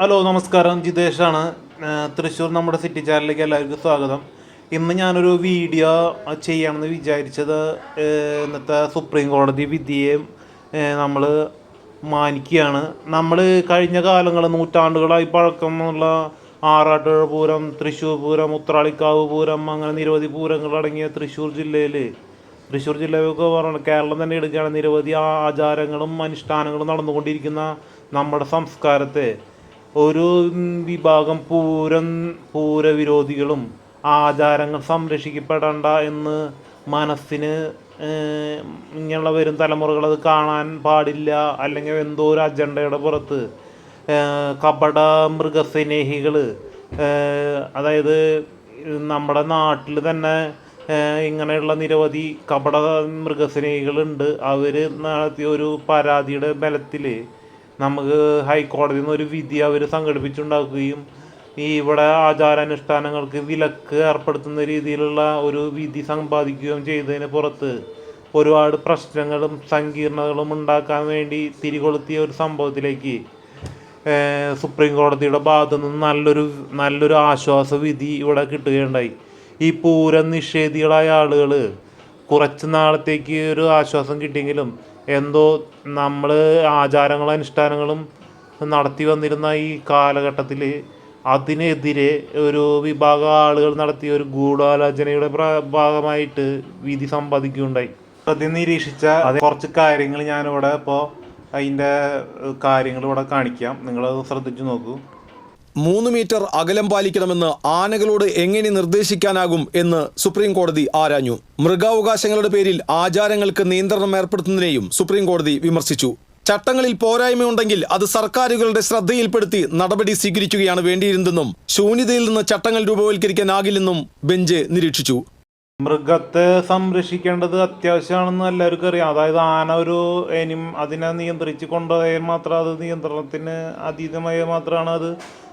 Hello നമസ്കാരം. ജിതേഷാണ്. തൃശ്ശൂർ നമ്മുടെ city ചാനലിലേക്ക് എല്ലാവർക്കും സ്വാഗതം. ഇന്ന് ഞാനൊരു വീഡിയോ ചെയ്യണമെന്ന് വിചാരിച്ചത് ഇന്നത്തെ സുപ്രീം കോടതി വിധിയെ നമ്മൾ മാനിക്കുകയാണ്. നമ്മൾ കഴിഞ്ഞ കാലങ്ങൾ നൂറ്റാണ്ടുകളായി പഴക്കമുള്ള ആറാട്ടുപുഴ പൂരം തൃശ്ശൂർ പൂരം ഉത്രാളിക്കാവ് പൂരം അങ്ങനെ നിരവധി പൂരങ്ങൾ അടങ്ങിയ തൃശ്ശൂർ ജില്ലയിൽ തൃശ്ശൂർ ജില്ലയൊക്കെ പറയണം കേരളം തന്നെ എടുക്കുകയാണ്. നിരവധി ആചാരങ്ങളും അനുഷ്ഠാനങ്ങളും നടന്നുകൊണ്ടിരിക്കുന്ന നമ്മുടെ സംസ്കാരത്തെ. ഒരു വിഭാഗം പൂരം പൂരവിരോധികളും ആചാരങ്ങൾ സംരക്ഷിക്കപ്പെടേണ്ട എന്ന് മനസ്സിന് ഇങ്ങനെയുള്ള വരും തലമുറകൾ അത് കാണാൻ പാടില്ല. അല്ലെങ്കിൽ എന്തോ ഒരു അജണ്ടയുടെ പുറത്ത് കപട മൃഗസ്നേഹികൾ അതായത് നമ്മുടെ നാട്ടിൽ തന്നെ ഇങ്ങനെയുള്ള നിരവധി കപട മൃഗസ്നേഹികളുണ്ട്. അവർ നടത്തിയ ഒരു പരാതിയുടെ ബലത്തിൽ നമുക്ക് ഹൈക്കോടതിയിൽ നിന്ന് ഒരു വിധി അവർ സംഘടിപ്പിച്ചുണ്ടാക്കുകയും ഈ ഇവിടെ ആചാരാനുഷ്ഠാനങ്ങൾക്ക് വിലക്ക് ഏർപ്പെടുത്തുന്ന രീതിയിലുള്ള ഒരു വിധി സമ്പാദിക്കുകയും ചെയ്തതിന് പുറത്ത് ഒരുപാട് പ്രശ്നങ്ങളും സങ്കീർണതകളും ഉണ്ടാക്കാൻ വേണ്ടി തിരികൊളുത്തിയ ഒരു സംഭവത്തിലേക്ക് സുപ്രീം കോടതിയുടെ ഭാഗത്തു നിന്ന് നല്ലൊരു നല്ലൊരു ആശ്വാസ വിധി ഇവിടെ കിട്ടുകയുണ്ടായി. ഈ പൂരം നിഷേധികളായ ആളുകൾ കുറച്ച് നാളത്തേക്ക് ഒരു ആശ്വാസം കിട്ടിയെങ്കിലും എന്തോ നമ്മൾ ആചാരങ്ങളും അനുഷ്ഠാനങ്ങളും നടത്തി വന്നിരുന്ന ഈ കാലഘട്ടത്തിൽ അതിനെതിരെ ഒരു വിഭാഗം ആളുകൾ നടത്തിയ ഒരു ഗൂഢാലോചനയുടെ പ്ര- ഭാഗമായിട്ട് വിധി സമ്പാദിക്കുകയുണ്ടായി. പ്രതി നിരീക്ഷിച്ച കുറച്ച് കാര്യങ്ങൾ ഞാനിവിടെ ഇപ്പോൾ അതിന്റെ കാര്യങ്ങൾ ഇവിടെ കാണിക്കാം. നിങ്ങളത് ശ്രദ്ധിച്ചു നോക്കൂ. മൂന്ന് മീറ്റർ അകലം പാലിക്കണമെന്ന് ആനകളോട് എങ്ങനെ നിർദ്ദേശിക്കാനാകും എന്ന് സുപ്രീം കോടതി ആരാഞ്ഞു. മൃഗാവകാശങ്ങളുടെ പേരിൽ ആചാരങ്ങൾക്ക് നിയന്ത്രണം ഏർപ്പെടുത്തുന്നതിനെയും സുപ്രീം കോടതി വിമർശിച്ചു. ചട്ടങ്ങളിൽ പോരായ്മയുണ്ടെങ്കിൽ അത് സർക്കാരുകളുടെ ശ്രദ്ധയിൽപ്പെടുത്തി നടപടി സ്വീകരിക്കുകയാണ് വേണ്ടിയിരുന്നതെന്നും ശൂന്യതയിൽ നിന്ന് ചട്ടങ്ങൾ രൂപവൽക്കരിക്കാനാകില്ലെന്നും ബെഞ്ച് നിരീക്ഷിച്ചു. മൃഗത്തെ സംരക്ഷിക്കേണ്ടത് അത്യാവശ്യമാണെന്ന് എല്ലാവർക്കും അറിയാം. അതായത് ആന ഒരു എനിം അതിനെ നിയന്ത്രിച്ച് കൊണ്ടുപോയാൽ മാത്രം അത് നിയന്ത്രണത്തിന് അതീതമായ മാത്രമാണ് അത്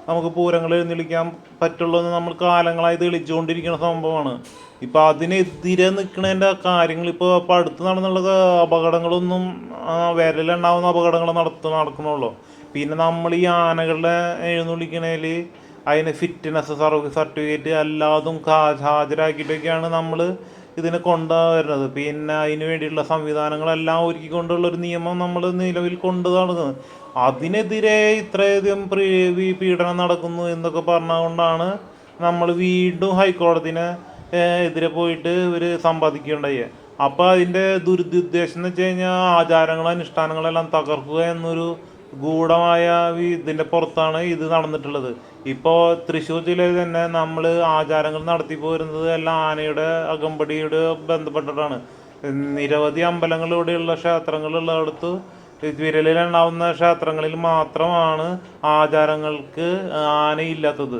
നമുക്ക് പൂരങ്ങൾ എഴുന്നള്ളിക്കാൻ പറ്റുള്ളൂ നമ്മൾ കാലങ്ങളായി തെളിച്ചുകൊണ്ടിരിക്കുന്ന സംഭവമാണ്. ഇപ്പം അതിനെതിരെ നിൽക്കുന്നതിന്റെ കാര്യങ്ങൾ ഇപ്പോൾ ഇപ്പം അടുത്ത് നടന്നുള്ള അപകടങ്ങളൊന്നും വിരലുണ്ടാവുന്ന അപകടങ്ങൾ നടത്തു നടക്കണുള്ളൂ. പിന്നെ നമ്മൾ ഈ ആനകളുടെ എഴുന്നള്ളിക്കണേൽ അതിന് ഫിറ്റ്നസ് സർവീസ് സർട്ടിഫിക്കറ്റ് അല്ലാതും ഹാജരാക്കിയിട്ടൊക്കെയാണ് നമ്മൾ ഇതിനെ കൊണ്ടുവരുന്നത്. പിന്നെ അതിന് വേണ്ടിയുള്ള സംവിധാനങ്ങളെല്ലാം ഒരുക്കിക്കൊണ്ടുള്ള ഒരു നിയമം നമ്മൾ നിലവിൽ കൊണ്ടു നടക്കുന്നത്. അതിനെതിരെ ഇത്രയധികം പീഡനം നടക്കുന്നു എന്നൊക്കെ പറഞ്ഞുകൊണ്ടാണ് നമ്മൾ വീണ്ടും ഹൈക്കോടതിനെ എതിരെ പോയിട്ട് ഇവർ സമ്പാദിക്കുകയുണ്ടായി. അപ്പോൾ അതിന്റെ ദുരുദ്ദേശം എന്ന് വെച്ച് കഴിഞ്ഞാൽ ആചാരങ്ങളും അനുഷ്ഠാനങ്ങളെല്ലാം തകർക്കുക എന്നൊരു ഗൂഢമായ ഇതിന്റെ പുറത്താണ് ഇത് നടന്നിട്ടുള്ളത്. ഇപ്പോൾ തൃശ്ശൂർ ജില്ലയിൽ തന്നെ നമ്മൾ ആചാരങ്ങൾ നടത്തി പോരുന്നത് എല്ലാം ആനയുടെ അകമ്പടിയുടെ ബന്ധപ്പെട്ടിട്ടാണ്. നിരവധി അമ്പലങ്ങളിലൂടെയുള്ള ഇവിടെയുള്ള വിരലിലുണ്ടാവുന്ന ക്ഷേത്രങ്ങളിൽ മാത്രമാണ് ആചാരങ്ങൾക്ക് ആനയില്ലാത്തത്.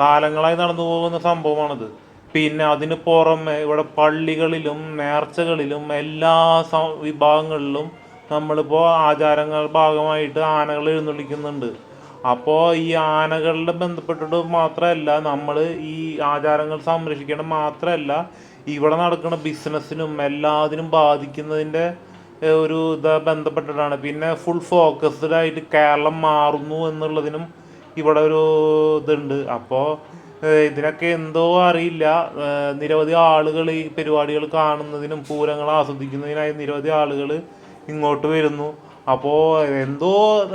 കാലങ്ങളായി നടന്നു പോകുന്ന സംഭവമാണിത്. പിന്നെ അതിന് പുറമെ ഇവിടെ പള്ളികളിലും നേർച്ചകളിലും എല്ലാ വിഭാഗങ്ങളിലും നമ്മളിപ്പോൾ ആചാരങ്ങൾ ഭാഗമായിട്ട് ആനകൾ എഴുന്നള്ളിക്കുന്നുണ്ട്. അപ്പോൾ ഈ ആനകളുടെ ബന്ധപ്പെട്ടിട്ട് മാത്രമല്ല നമ്മൾ ഈ ആചാരങ്ങൾ സംരക്ഷിക്കണം മാത്രമല്ല ഇവിടെ നടക്കുന്ന ബിസിനസ്സിനും എല്ലാത്തിനും ബാധിക്കുന്നതിന്റെ ഒരു ഇത് ബന്ധപ്പെട്ടിട്ടാണ്. പിന്നെ ഫുൾ ഫോക്കസ്ഡ് ആയിട്ട് കേരളം മാറുന്നു എന്നുള്ളതിനും ഇവിടെ ഒരു ഇതുണ്ട്. അപ്പോൾ ഇതിനൊക്കെ എന്തോ അറിയില്ല. നിരവധി ആളുകൾ ഈ പരിപാടികൾ കാണുന്നതിനും പൂരങ്ങൾ ആസ്വദിക്കുന്നതിനായി നിരവധി ആളുകൾ ഇങ്ങോട്ട് വരുന്നു. അപ്പോൾ എന്തോ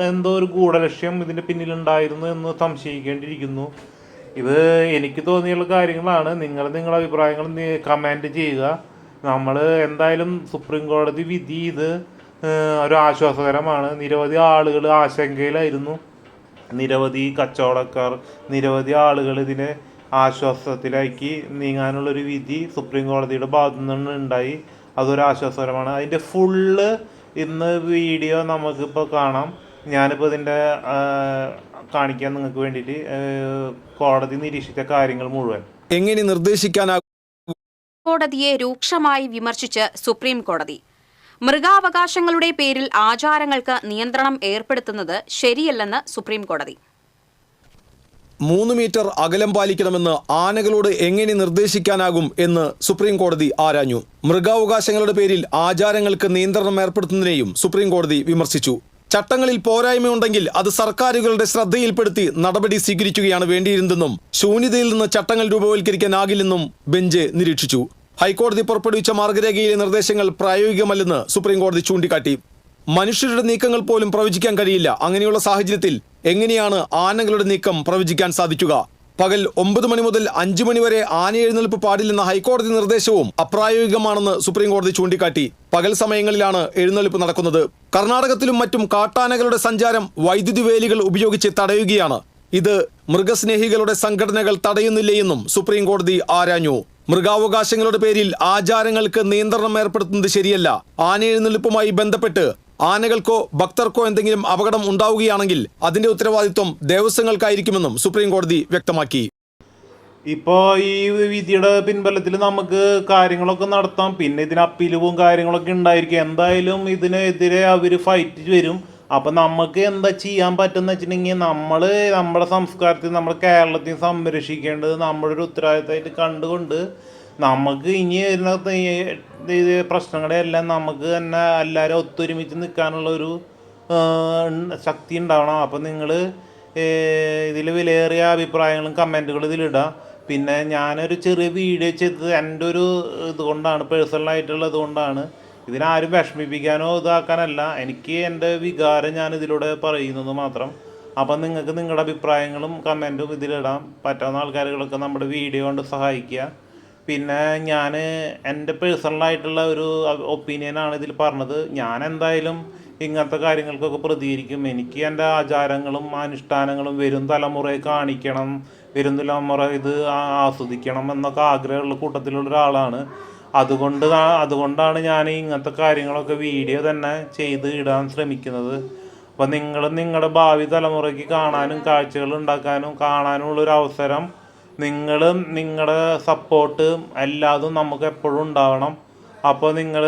എന്തോ ഒരു ഗൂഢലക്ഷ്യം ഇതിന്റെ പിന്നിലുണ്ടായിരുന്നു എന്ന് സംശയിക്കേണ്ടിയിരിക്കുന്നു. ഇത് എനിക്ക് തോന്നിയുള്ള കാര്യങ്ങളാണ്. നിങ്ങൾ നിങ്ങളുടെ അഭിപ്രായങ്ങൾ കമന്റ് ചെയ്യുക. നമ്മൾ എന്തായാലും സുപ്രീം കോടതി വിധി ഇത് ഒരു ആശ്വാസകരമാണ് നിരവധി ആളുകൾ ആശങ്കയിലായിരുന്നു. നിരവധി കച്ചവടക്കാർ നിരവധി ആളുകൾ ഇതിനെ ആശ്വാസത്തിലേക്ക് നീങ്ങാനുള്ളൊരു വിധി സുപ്രീം കോടതിയുടെ ഭാഗത്തു നിന്ന് ഉണ്ടായി. അതൊരു ആശ്വാസകരമാണ്. അതിന്റെ ഫുള്ള് ഇന്ന് വീഡിയോ നമുക്കിപ്പോൾ കാണാം. ഞാനിപ്പോൾ ഇതിന്റെ കാണിക്കാൻ നിങ്ങൾക്ക് വേണ്ടിയിട്ട് കോടതി നിരീക്ഷിച്ച കാര്യങ്ങൾ മുഴുവൻ. എങ്ങനെ നിർദ്ദേശിക്കാനാകും കോടതിയെ രൂക്ഷമായി വിമർശിച്ച് സുപ്രീം കോടതി മൃഗാവകാശങ്ങളുടെ പേരിൽ ആചാരങ്ങൾക്ക് നിയന്ത്രണം ഏർപ്പെടുത്തുന്നത് ശരിയല്ലെന്ന് സുപ്രീം കോടതി മൂന്ന് മീറ്റർ അകലം പാലിക്കണമെന്ന് ആനകളോട് എങ്ങനെ നിർദ്ദേശിക്കാനാകും എന്ന് സുപ്രീം കോടതി ആരാഞ്ഞു. മൃഗാവകാശങ്ങളുടെ പേരിൽ ആചാരങ്ങൾക്ക് നിയന്ത്രണം ഏർപ്പെടുത്തുന്നതിനെയും സുപ്രീം കോടതി വിമർശിച്ചു. ചട്ടങ്ങളിൽ പോരായ്മയുണ്ടെങ്കിൽ അത് സർക്കാരുകളുടെ ശ്രദ്ധയിൽപ്പെടുത്തി നടപടി സ്വീകരിക്കുകയാണ് വേണ്ടിയിരുന്നതെന്നും ശൂന്യതയിൽ നിന്ന് ചട്ടങ്ങൾ രൂപവൽക്കരിക്കാനാകില്ലെന്നും ബെഞ്ച് നിരീക്ഷിച്ചു. ഹൈക്കോടതി പുറപ്പെടുവിച്ച മാർഗരേഖയിലെ നിർദ്ദേശങ്ങൾ പ്രായോഗികമല്ലെന്ന് സുപ്രീംകോടതി ചൂണ്ടിക്കാട്ടി. മനുഷ്യരുടെ നീക്കങ്ങൾ പോലും പ്രവചിക്കാൻ കഴിയില്ല. അങ്ങനെയുള്ള സാഹചര്യത്തിൽ എങ്ങനെയാണ് ആനകളുടെ നീക്കം പ്രവചിക്കാൻ സാധിക്കുക? പകൽ ഒമ്പത് മണി മുതൽ അഞ്ചു മണി വരെ ആന എഴുന്നേൽപ്പ് പാടില്ലെന്ന ഹൈക്കോടതി നിർദ്ദേശവും അപ്രായോഗികമാണെന്ന് സുപ്രീംകോടതി ചൂണ്ടിക്കാട്ടി. പകൽ സമയങ്ങളിലാണ് എഴുന്നേൽപ്പ് നടക്കുന്നത്. കർണാടകത്തിലും മറ്റും കാട്ടാനകളുടെ സഞ്ചാരം വൈദ്യുതി വേലികൾ ഉപയോഗിച്ച് തടയുകയാണ്. ഇത് മൃഗസ്നേഹികളുടെ സംഘടനകൾ തടയുന്നില്ലെന്നും സുപ്രീംകോടതി ആരാഞ്ഞു. മൃഗാവകാശങ്ങളുടെ പേരിൽ ആചാരങ്ങൾക്ക് നിയന്ത്രണം ഏർപ്പെടുത്തുന്നത് ശരിയല്ല. ആന ബന്ധപ്പെട്ട് ആനകൾക്കോ ഭക്തർക്കോ എന്തെങ്കിലും അപകടം ഉണ്ടാവുകയാണെങ്കിൽ അതിന്റെ ഉത്തരവാദിത്വം ദേവസ്വങ്ങൾക്കായിരിക്കുമെന്നും സുപ്രീം കോടതി വ്യക്തമാക്കി. ഇപ്പോൾ ഈ വിധിയുടെ പിൻബലത്തിൽ നമുക്ക് കാര്യങ്ങളൊക്കെ നടത്താം. പിന്നെ ഇതിന് അപ്പീലുവും കാര്യങ്ങളൊക്കെ ഉണ്ടായിരിക്കും. എന്തായാലും ഇതിനെതിരെ അവർ ഫൈറ്റ് വരും. അപ്പം നമുക്ക് എന്താ ചെയ്യാൻ പറ്റുന്ന വെച്ചിട്ടുണ്ടെങ്കിൽ നമ്മൾ നമ്മുടെ സംസ്കാരത്തിൽ നമ്മുടെ കേരളത്തിൽ സംരക്ഷിക്കേണ്ടത് നമ്മുടെ ഒരു ഉത്തരവാദിത്തമായിട്ട് കണ്ടുകൊണ്ട് നമുക്ക് ഇനി വരുന്ന ഇത് പ്രശ്നങ്ങളെല്ലാം നമുക്ക് തന്നെ എല്ലാവരും ഒത്തൊരുമിച്ച് നിൽക്കാനുള്ള ഒരു ശക്തി ഉണ്ടാവണം. അപ്പം നിങ്ങൾ ഇതിൽ വിലയേറിയ അഭിപ്രായങ്ങളും കമന്റുകളും ഇതിലിടാം. പിന്നെ ഞാനൊരു ചെറിയ വീഡിയോ ചെയ്തത് എന്റെ ഒരു ഇതുകൊണ്ടാണ് പേഴ്സണലായിട്ടുള്ള ഇതുകൊണ്ടാണ് ഇതിനാരും വിഷമിപ്പിക്കാനോ ഇതാക്കാനല്ല. എനിക്ക് എന്റെ വികാരം ഞാൻ ഇതിലൂടെ പറയുന്നത് മാത്രം. അപ്പം നിങ്ങൾക്ക് നിങ്ങളുടെ അഭിപ്രായങ്ങളും കമന്റും ഇതിലിടാം. പറ്റാവുന്ന ആൾക്കാരുകളൊക്കെ നമ്മുടെ വീഡിയോ കൊണ്ട് സഹായിക്കുക. പിന്നെ ഞാൻ എന്റെ പേഴ്സണലായിട്ടുള്ള ഒരു ഒപ്പീനിയനാണ് ഇതിൽ പറഞ്ഞത്. ഞാൻ എന്തായാലും ഇങ്ങനത്തെ കാര്യങ്ങൾക്കൊക്കെ പ്രതികരിക്കും. എനിക്ക് എന്റെ ആചാരങ്ങളും അനുഷ്ഠാനങ്ങളും വരും തലമുറയെ കാണിക്കണം വരും തലമുറ ഇത് ആസ്വദിക്കണം എന്നൊക്കെ ആഗ്രഹമുള്ള കൂട്ടത്തിലുള്ള ഒരാളാണ്. അതുകൊണ്ട് അതുകൊണ്ടാണ് ഞാൻ ഇങ്ങനത്തെ കാര്യങ്ങളൊക്കെ വീഡിയോ തന്നെ ചെയ്ത് ഇടാൻ ശ്രമിക്കുന്നത്. അപ്പം നിങ്ങൾ നിങ്ങളുടെ ഭാവി തലമുറയ്ക്ക് കാണാനും കാഴ്ചകൾ ഉണ്ടാക്കാനും കാണാനുമുള്ളൊരു അവസരം നിങ്ങളും നിങ്ങളുടെ സപ്പോർട്ട് എല്ലാതും നമുക്ക് എപ്പോഴും ഉണ്ടാവണം. അപ്പോൾ നിങ്ങൾ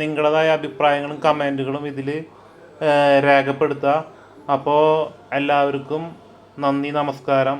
നിങ്ങളുടേതായ അഭിപ്രായങ്ങളും കമന്റുകളും ഇതിൽ രേഖപ്പെടുത്തുക. അപ്പോൾ എല്ലാവർക്കും നന്ദി നമസ്കാരം.